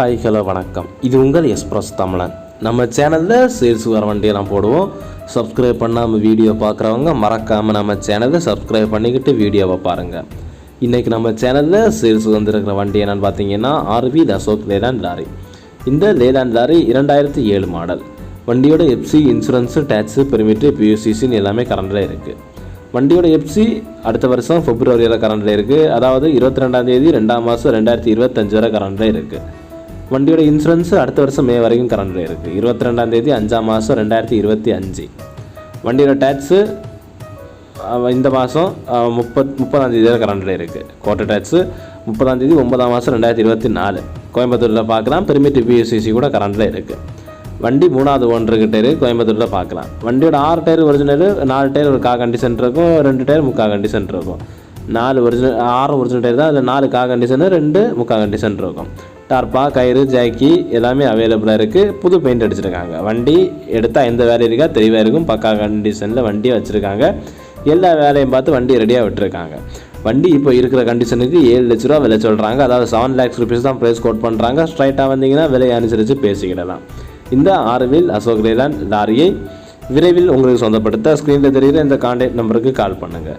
Hi hello வணக்கம். இது உங்கள் எக்ஸ்பிரஸ் தமிழன். நம்ம சேனலில் சேல்ஸ் வர வண்டியெல்லாம் போடுவோம். சப்ஸ்கிரைப் பண்ணாமல் வீடியோ பார்க்குறவங்க மறக்காமல் நம்ம சேனலை சப்ஸ்கிரைப் பண்ணிக்கிட்டு வீடியோவை பாருங்கள் இன்றைக்கி நம்ம சேனலில் சேல்ஸ் வந்திருக்கிற வண்டி என்னென்னு பார்த்தீங்கன்னா ஆர்வி அசோக் லேலாண்ட் லாரி இந்த லேலாண்ட் லாரி இரண்டாயிரத்தி ஏழு மாடல். வண்டியோட எஃப்சி இன்சூரன்ஸு டேக்ஸு பெர்மிட்டு பியூசிசின்னு எல்லாமே கரண்டில் இருக்குது வண்டியோட எஃப்சி அடுத்த வருஷம் பிப்ரவரியில் கரண்டில் இருக்குது அதாவது இருபத்தி ரெண்டாம் தேதி ரெண்டாம் மாதம் ரெண்டாயிரத்தி இருபத்தஞ்சு வரை கரண்டில் இருக்குது வண்டியோட இன்சூரன்ஸ் அடுத்த வருஷம் மே வரைக்கும் கரண்டில் இருக்குது இருபத்தி ரெண்டாம் தேதி அஞ்சாம் மாதம் ரெண்டாயிரத்தி இருபத்தி அஞ்சு. வண்டியோட டேக்ஸு இந்த மாதம் முப்பத் முப்பதாம் தேதி கரண்டில் இருக்குது கோட்டை டேக்ஸு முப்பதாம் தேதி ஒன்பதாம் மாதம் ரெண்டாயிரத்தி இருபத்தி நாலு. கோயம்புத்தூரில் பார்க்கலாம் பெருமிட்டு பிஎஸ்சிசி கூட கரண்டில் இருக்குது வண்டி மூணாவது ஒன்று டயரு கோயம்புத்தூரில் பார்க்கலாம் வண்டியோட ஆறு டயர் ஒரிஜினல் நாலு டயர் ஒரு கா கண்டிஷன் இருக்கும் ரெண்டு டயர் முக்கா கண்டிஷன் இருக்கும். நாலு ஒரிஜினல் ஆறு ஒரிஜினல் டயர் தான் அதில் நாலு கா கண்டிஷனு ரெண்டு முக்கா கண்டிஷன் இருக்கும். டார்பா கயிறு ஜாக்கி எல்லாமே அவைலபிளாக இருக்குது புது பெயிண்ட் அடிச்சிருக்காங்க. வண்டி எடுத்தால் எந்த வேலையும் இருக்கா? தெளிவாக இருக்கும். பக்கா கண்டிஷனில் வண்டியை வச்சுருக்காங்க. எல்லா வேலையும் பார்த்து வண்டி ரெடியாக விட்டுருக்காங்க. வண்டி இப்போ இருக்கிற கண்டிஷனுக்கு ஏழு லட்ச ரூபா விலை சொல்கிறாங்க அதாவது செவன் லேக்ஸ் ருபீஸ் தான் ப்ரைஸ் கோட் பண்ணுறாங்க ஸ்ட்ரைட்டாக வந்தீங்கன்னா விலையை அனுசரித்து பேசிக்கிடலாம். இந்த ஆறுவில் அசோக் லேலாண்ட் லாரியை விரைவில் உங்களுக்கு சொந்தப்படுத்த ஸ்க்ரீனில் தெரிகிற இந்த கான்டாக்ட் நம்பருக்கு கால் பண்ணுங்கள்